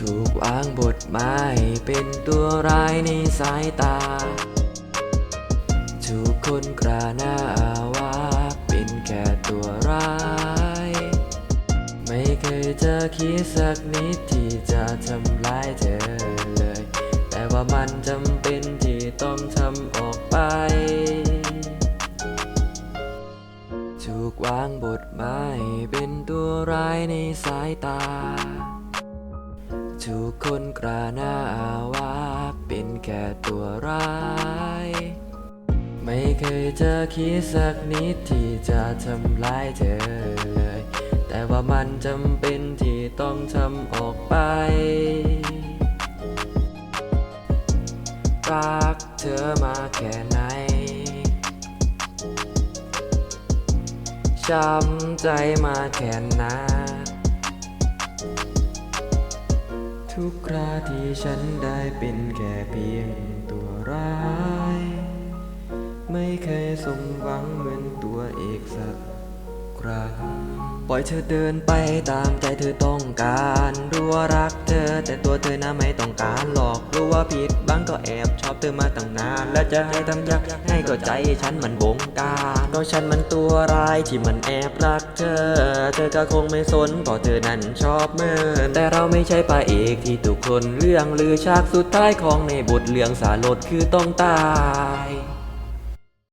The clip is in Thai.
ถูกวางบทหมายเป็นตัวร้ายในสายตา ถูกคนกราหน้าว่าเป็นแค่ตัวร้าย ไม่เคยจะคิดสักนิดที่จะทำร้ายเธอเลย แต่ว่ามันจำเป็นที่ต้องทำออกไปถูกวางบทหมายเป็นตัวร้ายในสายตา ถูกคนกราหน้าว่าเป็นแค่ตัวร้าย ไม่เคยจะคิดสักนิดที่จะทำร้ายเธอเลย แต่ว่ามันจำเป็นที่ต้องทำออกไป รักเธอมาแค่ไหนช้ำใจมาแค่ไหน ทุกคราที่ฉันได้เป็นแค่เพียงตัวร้าย ไม่เคยสมหวังเหมือนตัวเอกสักครั้งปล่อยเธอเดินไปตามใจเธอต้องการ รัวรักเธอ แต่ตัวเธอน่ะไม่ต้องการหรอก รู้ว่าผิดบ้างก็แอบชอบเธอมาตั้งนาน และจะให้ทำยากให้ก็ใจฉันมันบงการเพราะฉันมันตัวร้ายที่มันแอบรักเธอ เธอก็คงไม่สนเพราะเธอนั้นชอบเมินแต่เราไม่ใช่พระเอกที่ทุกคนเรื่องลือฉากสุดท้ายของในบทเรื่องสาลดคือต้องตาย